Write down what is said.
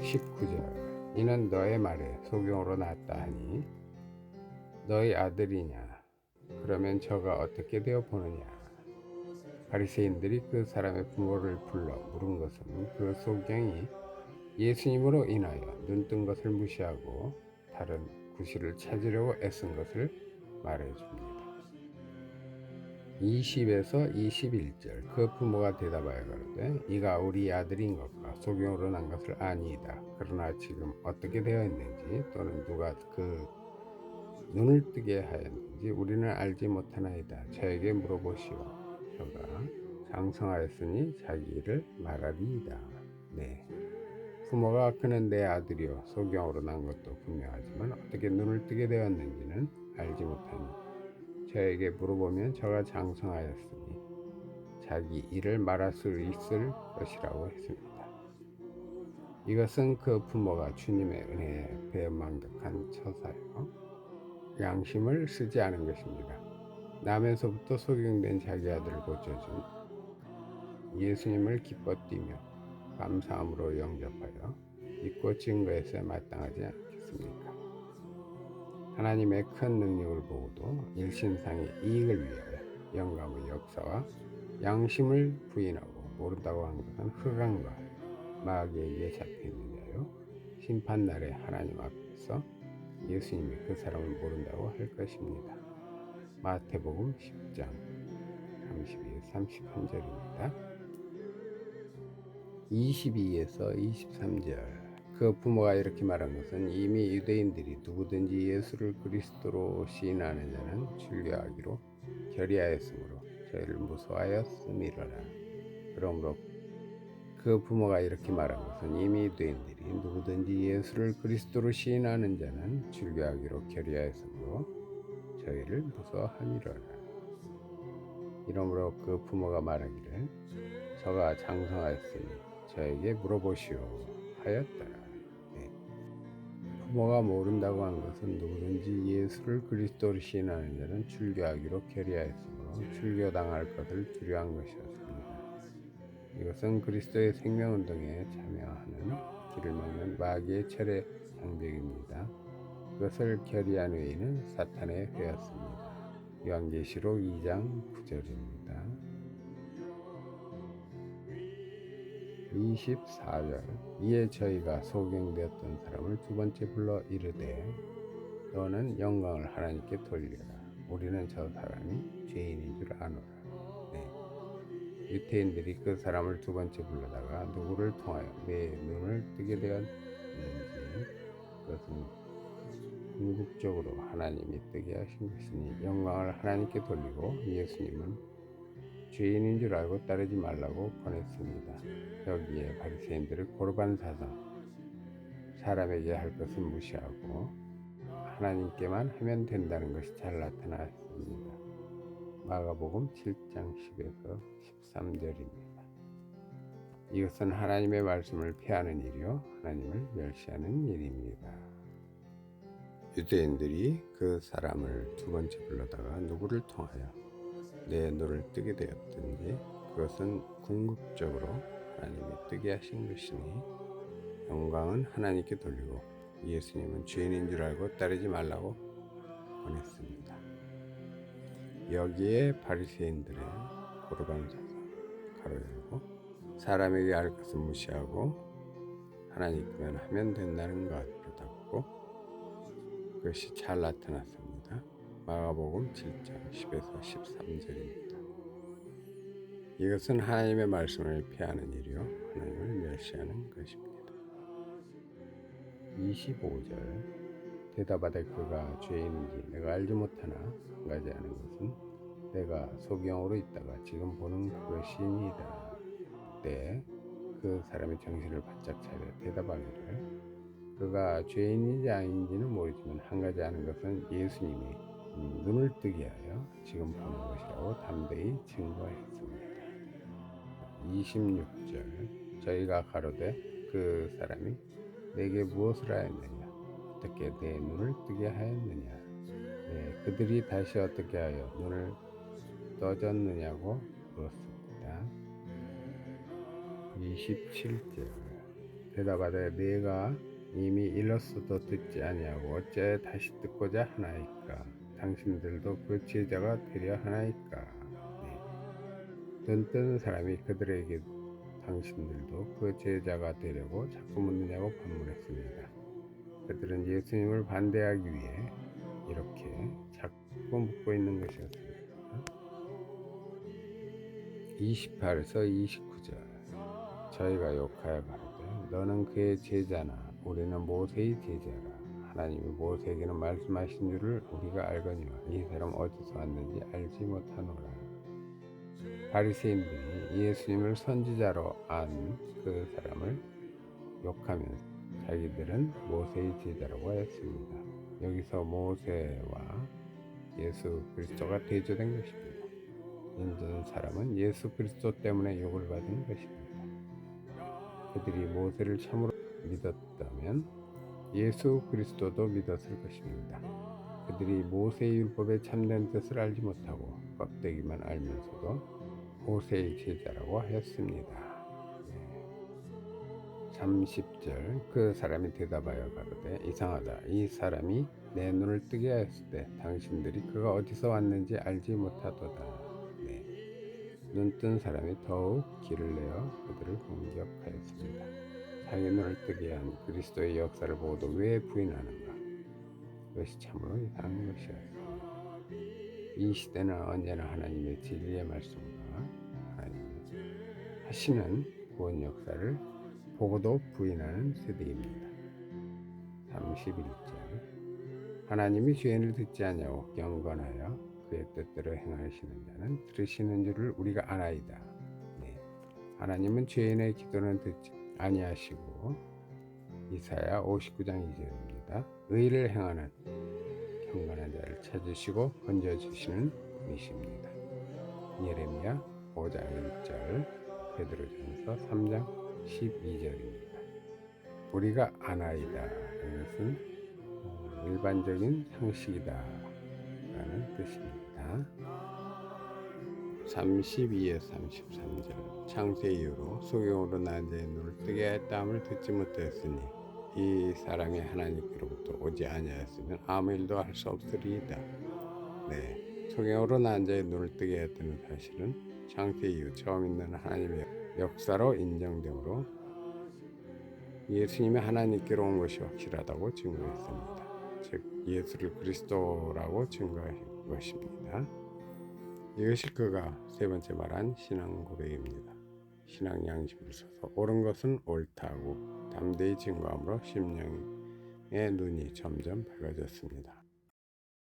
19절. 이는 너의 말에 소경으로 낳았다 하니 너희 아들이냐? 그러면 저가 어떻게 되어 보느냐? 바리새인들이 그 사람의 부모를 불러 물은 것은 그 소경이 예수님으로 인하여 눈뜬 것을 무시하고 다른 구실을 찾으려고 애쓴 것을 말해줍니다. 20에서 21절 그 부모가 대답하여 가로되 이가 우리 아들인 것과 소경으로 난 것을 아니이다. 그러나 지금 어떻게 되어 있는지 또는 누가 그 눈을 뜨게 하였는지 우리는 알지 못하나이다. 저에게 물어보시오. 저가 장성하였으니 자기 일을 말하리이다. 네. 부모가 그는 내 아들이요 소경으로 난 것도 분명하지만 어떻게 눈을 뜨게 되었는지는 알지 못하니 저에게 물어보면 저가 장성하였으니 자기 일을 말할 수 있을 것이라고 했습니다. 이것은 그 부모가 주님의 은혜에 배은망덕한 처사요 양심을 쓰지 않은 것입니다. 남에서부터 소경된 자기 아들을 고쳐준 예수님을 기뻐 뛰며 감사함으로 영접하여 믿고 증거에서 마땅하지 않겠습니까? 하나님의 큰 능력을 보고도 일신상의 이익을 위하여 영감의 역사와 양심을 부인하고 모른다고 한 것은 흑암과 마귀에게 잡혀있느냐요 심판날에 하나님 앞에서 예수님이 그 사람을 모른다고 할 것입니다. 마태복음 10장 32, 33절입니다. 22에서 23절 그 부모가 이렇게 말한 것은 이미 유대인들이 누구든지 예수를 그리스도로 시인하는 자는 출교하기로 결의하였으므로 저희를 무서워하였음이로라. 그러므로 그 부모가 이렇게 말한 것은 이미 유대인들이 누구든지 예수를 그리스도로 시인하는 자는 출교하기로 결의하였으므로 저희를 무서워함이로라. 이러므로 그 부모가 말하기를 저가 장성하였으니 저에게 물어보시오 하였더라. 네. 부모가 모른다고 한 것은 누구든지 예수를 그리스도로 시인하는 자는 출교하기로 결의하였으므로 출교당할 것을 두려워한 것이었습니다. 이것은 그리스도의 생명운동에 참여하는 길을 막는 마귀의 철의 장벽입니다. 그것을 결의한 외에는 사탄의 회였습니다. 요한계시록 2장 9절입니다. 24절 이에 저희가 소경되었던 사람을 두 번째 불러 이르되 너는 영광을 하나님께 돌리라 우리는 저 사람이 죄인인 줄 아노라 네. 유태인들이 그 사람을 두 번째 불러다가 누구를 통하여 내 눈을 뜨게 되었는지 그것은 궁극적으로 하나님이 뜨게 하신 것이니 영광을 하나님께 돌리고 예수님은 죄인인 줄 알고 따르지 말라고 권했습니다. 여기에 바리새인들의 고르반 사상 사람에게 할 것은 무시하고 하나님께만 하면 된다는 것이 잘 나타났습니다. 마가복음 7장 10에서 13절입니다. 이것은 하나님의 말씀을 피하는 일이요 하나님을 멸시하는 일입니다. 유대인들이 그 사람을 두 번째 불러다가 누구를 통하여 내 눈을 뜨게 되었든지 그것은 궁극적으로 하나님이 뜨게 하신 것이니 영광은 하나님께 돌리고 예수님은 죄인인 줄 알고 따르지 말라고 권했습니다. 여기에 바리새인들의 고르반 사상 가로 열고 사람에게 알 것은 무시하고 하나님께만 하면 된다는 것으로 닫고 그것이 잘 나타났습니다. 마가복음 7장 10에서 13절입니다. 이것은 하나님의 말씀을 피하는 일이요 하나님을 멸시하는 것입니다. 25절 대답하되 그가 죄인인지 내가 알지 못하나 한 가지 아는 것은 내가 소경으로 있다가 지금 보는 그것이니이다. 그때 그 사람의 정신을 바짝 차려 대답하기를 그가 죄인인지 아닌지는 모르지만 한 가지 아는 것은 예수님이 눈을 뜨게 하여 지금 보는 것이라고 담대히 증거했습니다. 26절 저희가 가로되 그 사람이 내게 무엇을 하였느냐 어떻게 내 눈을 뜨게 하였느냐 네, 그들이 다시 어떻게 하여 눈을 떠졌느냐고 물었습니다. 27절 대답하되 내가 이미 일렀어도 듣지 아니하고 어째 다시 듣고자 하나이까 당신들도 그 제자가 되려 하나이까 네. 눈 뜨는 사람이 그들에게 당신들도 그 제자가 되려고 자꾸 묻느냐고 반문했습니다. 그들은 예수님을 반대하기 위해 이렇게 자꾸 묻고 있는 것이었습니다. 28에서 29절 저희가 욕하여 가로되 너는 그의 제자나 우리는 모세의 제자라 하나님이 모세에게는 말씀하신 줄을 우리가 알거니와 이 사람 어디서 왔는지 알지 못하노라 바리새인들이 예수님을 선지자로 안 그 사람을 욕하면서 자기들은 모세의 제자라고 했습니다. 여기서 모세와 예수 그리스도가 대조된 것입니다. 인전 사람은 예수 그리스도 때문에 욕을 받은 것입니다. 그들이 모세를 참으로 믿었다면 예수 그리스도도 믿었을 것입니다. 그들이 모세의 율법의 참된 뜻을 알지 못하고 껍데기만 알면서도 모세의 제자라고 했습니다. 30절 그 사람이 대답하여 가로되 이상하다 이 사람이 내 눈을 뜨게 하였을 때 당신들이 그가 어디서 왔는지 알지 못하도다 네. 눈뜬 사람이 더욱 길을 내어 그들을 공격하였습니다 자기 눈을 뜨게 한 그리스도의 역사를 보고도 왜 부인하는가 그것이 참으로 이상한 것이었습니다 이 시대는 언제나 하나님의 진리의 말씀과 하나님의 하시는 구원 역사를 보고도 부인하는 세대입니다. 31절 하나님이 죄인을 듣지 아니하고 경건하여 그의 뜻대로 행하시는 자는 들으시는 줄을 우리가 아나이다. 네. 하나님은 죄인의 기도는 듣지 아니하시고 이사야 59장 2절입니다. 의를 행하는 경건한 자를 찾으시고 건져주시는 분이십니다. 예레미야 5장 1절 베드로전서 3장 12절입니다. 우리가 아나이다. 이것은 어, 일반적인 상식이다. 라는 뜻입니다. 32에서 33절 창세 이후로 소경으로 난 자의 눈을 뜨게 했다함을 듣지 못했으니 이 사람이 하나님께로부터 오지 아니하였으면 아무 일도 할 수 없으리이다. 네, 소경으로 난 자의 눈을 뜨게 했다는 사실은 창세 이후 처음 있는 하나님의 역사로 인정되므로 예수님이 하나님께로 온 것이 확실하다고 증거했습니다. 즉 예수를 그리스도라고 증거한 것입니다. 이것이 그가 세 번째 말한 신앙 고백입니다. 신앙 양심을 써서 옳은 것은 옳다고 담대히 증거함으로 심령의 눈이 점점 밝아졌습니다.